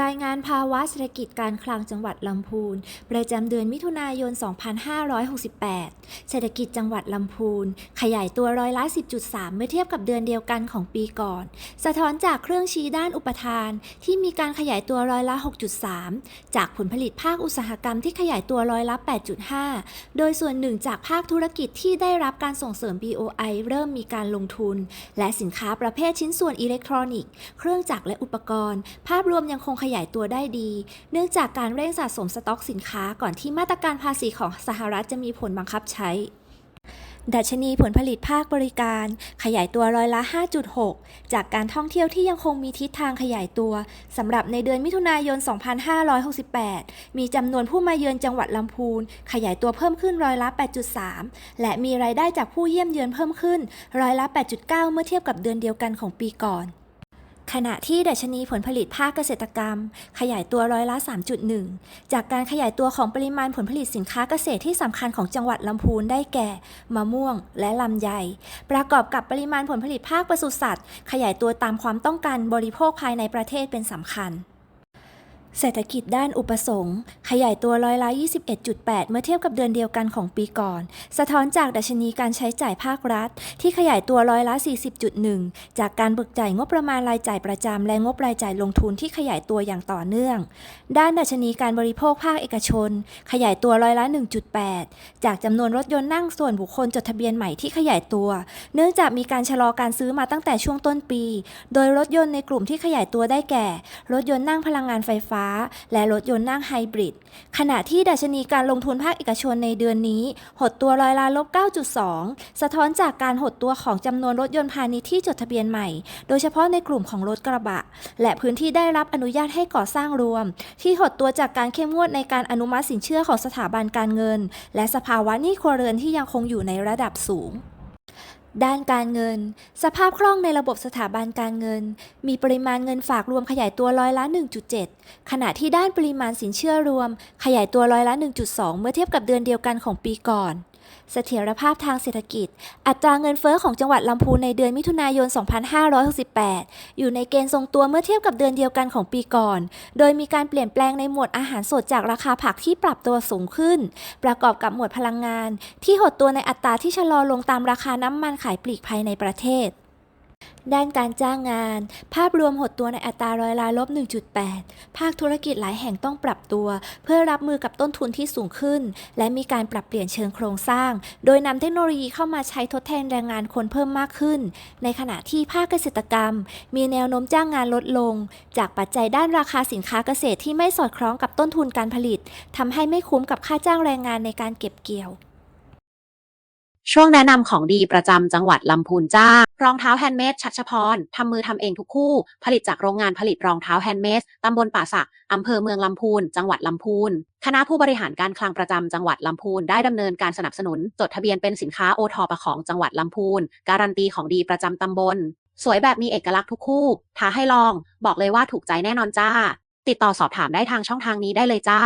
รายงานภาวะเศรษฐกิจการคลังจังหวัดลำพูน ประจำเดือนมิถุนายน 2568 เศรษฐกิจจังหวัดลำพูน ขยายตัวร้อยละ 10.3 เมื่อเทียบกับเดือนเดียวกันของปีก่อน สะท้อนจากเครื่องชี้ด้านอุปทาน ที่มีการขยายตัวร้อยละ 6.3 จากผลผลิตภาคอุตสาหกรรมที่ขยายตัวร้อยละ 8.5 โดยส่วนหนึ่งจากภาคธุรกิจที่ได้รับการส่งเสริม BOI เริ่มมีการลงทุน และสินค้าประเภทชิ้นส่วนอิเล็กทรอนิกส์ เครื่องจักรและอุปกรณ์ ภาพรวมยังคงขยายตัวได้ดี เนื่องจากการเร่งสะสมสต็อกสินค้าก่อนที่มาตรการภาษีของสหรัฐจะมีผลบังคับใช้ ดัชนีผลผลิตภาคบริการ ขยายตัวร้อยละ 5.6 จากการท่องเที่ยวที่ยังคงมีทิศทางขยายตัวสำหรับในเดือนมิถุนายน 2568 มีจำนวนผู้มาเยือนจังหวัดลำพูน ขยายตัวเพิ่มขึ้นร้อยละ 8.3 และมีรายได้จากผู้เยี่ยมเยือนเพิ่มขึ้นร้อยละ 8.9 เมื่อเทียบกับเดือนเดียวกันของปีก่อน ขณะที่ดัชนีผลผลิตภาคเกษตรกรรม ขยายตัวร้อยละ 3.1 จากการขยายตัวของปริมาณผลผลิตสินค้าเกษตรที่สำคัญของจังหวัดลำพูนได้แก่ มะม่วง และลำไย ประกอบกับปริมาณผลผลิตภาคปศุสัตว์ ขยายตัวตามความต้องการบริโภคภายในประเทศเป็นสำคัญ เศรษฐกิจด้านอุปสงค์ ขยายตัวร้อยละ 21.8 เมื่อเทียบกับเดือนเดียวกันของปีก่อน สะท้อนจากดัชนีการใช้จ่ายภาครัฐ ที่ขยายตัวร้อยละ 40.1 จากการเบิกจ่ายงบประมาณรายจ่ายประจำและงบรายจ่ายลงทุนที่ขยายตัวอย่างต่อเนื่อง ด้านดัชนีการบริโภคภาคเอกชน ขยายตัวร้อยละ 1.8 จากจำนวนรถยนต์นั่งส่วนบุคคลจดทะเบียนใหม่ที่ขยายตัว เนื่องจากมีการชะลอการซื้อมาตั้งแต่ช่วงต้นปี โดยรถยนต์ในกลุ่มที่ขยายตัวได้แก่ รถยนต์นั่งพลังงานไฟฟ้าและรถยนต์นั่งไฮบริด ขณะที่ดัชนีการลงทุนภาคเอกชนในเดือนนี้ หดตัวร้อยละลบ 9.2 สะท้อนจากการหดตัวของจำนวนรถยนต์พาณิชย์ที่จดทะเบียนใหม่ โดยเฉพาะในกลุ่มของรถกระบะ และพื้นที่ได้รับอนุญาตให้ก่อสร้างรวม ที่หดตัวจากการเข้มงวดในการอนุมัติสินเชื่อของสถาบันการเงิน และสภาวะหนี้ครัวเรือนที่ยังคงอยู่ในระดับสูง ด้านการเงิน สภาพคล่องในระบบสถาบันการเงิน มีปริมาณเงินฝากรวมขยายตัวร้อยละ 1.7 ขณะที่ด้านปริมาณสินเชื่อรวม ขยายตัวร้อยละ 1.2 เมื่อเทียบกับเดือนเดียวกันของปีก่อน เสถียรภาพทางเศรษฐกิจ อัตราเงินเฟ้อของจังหวัดลำพูนในเดือนมิถุนายน 2568 อยู่ในเกณฑ์ทรงตัวเมื่อเทียบกับเดือนเดียวกันของปีก่อน โดยมีการเปลี่ยนแปลงในหมวดอาหารสดจากราคาผักที่ปรับตัวสูงขึ้น ประกอบกับหมวดพลังงาน ที่หดตัวในอัตราที่ชะลอลงตามราคาน้ำมันขายปลีกภายในประเทศ ด้านการจ้างงาน ภาพรวมหดตัวในอัตราร้อยละลบ 1.8 ภาคธุรกิจหลายแห่งต้องปรับตัว เพื่อรับมือกับต้นทุนที่สูงขึ้น และมีการปรับเปลี่ยนเชิงโครงสร้าง โดยนำเทคโนโลยีเข้ามาใช้ทดแทนแรงงานคนเพิ่มมากขึ้น ในขณะที่ภาคเกษตรกรรม มีแนวโน้มจ้างงานลดลง จากปัจจัยด้านราคาสินค้าเกษตรที่ไม่สอดคล้องกับต้นทุนการผลิตทำให้ไม่คุ้มกับค่าจ้างแรงงานในการเก็บเกี่ยว ช่วงแนะนำของดีประจำจังหวัดลำพูนจ้า รองเท้าแฮนด์เมดชัชพรทำมือทำเองทุกคู่ ผลิตจากโรงงานผลิตรองเท้าแฮนด์เมดตำบลป่าสักอำเภอเมืองลำพูน จังหวัดลำพูน คณะผู้บริหารการคลังประจำจังหวัดลำพูนได้ดำเนินการสนับสนุน จดทะเบียนเป็นสินค้าโอทอปของจังหวัดลำพูน การันตีของดีประจำตำบล สวยแบบมีเอกลักษณ์ทุกคู่ ท้าให้ลอง บอกเลยว่าถูกใจแน่นอนจ้า ติดต่อสอบถามได้ทางช่องทางนี้ได้เลยจ้า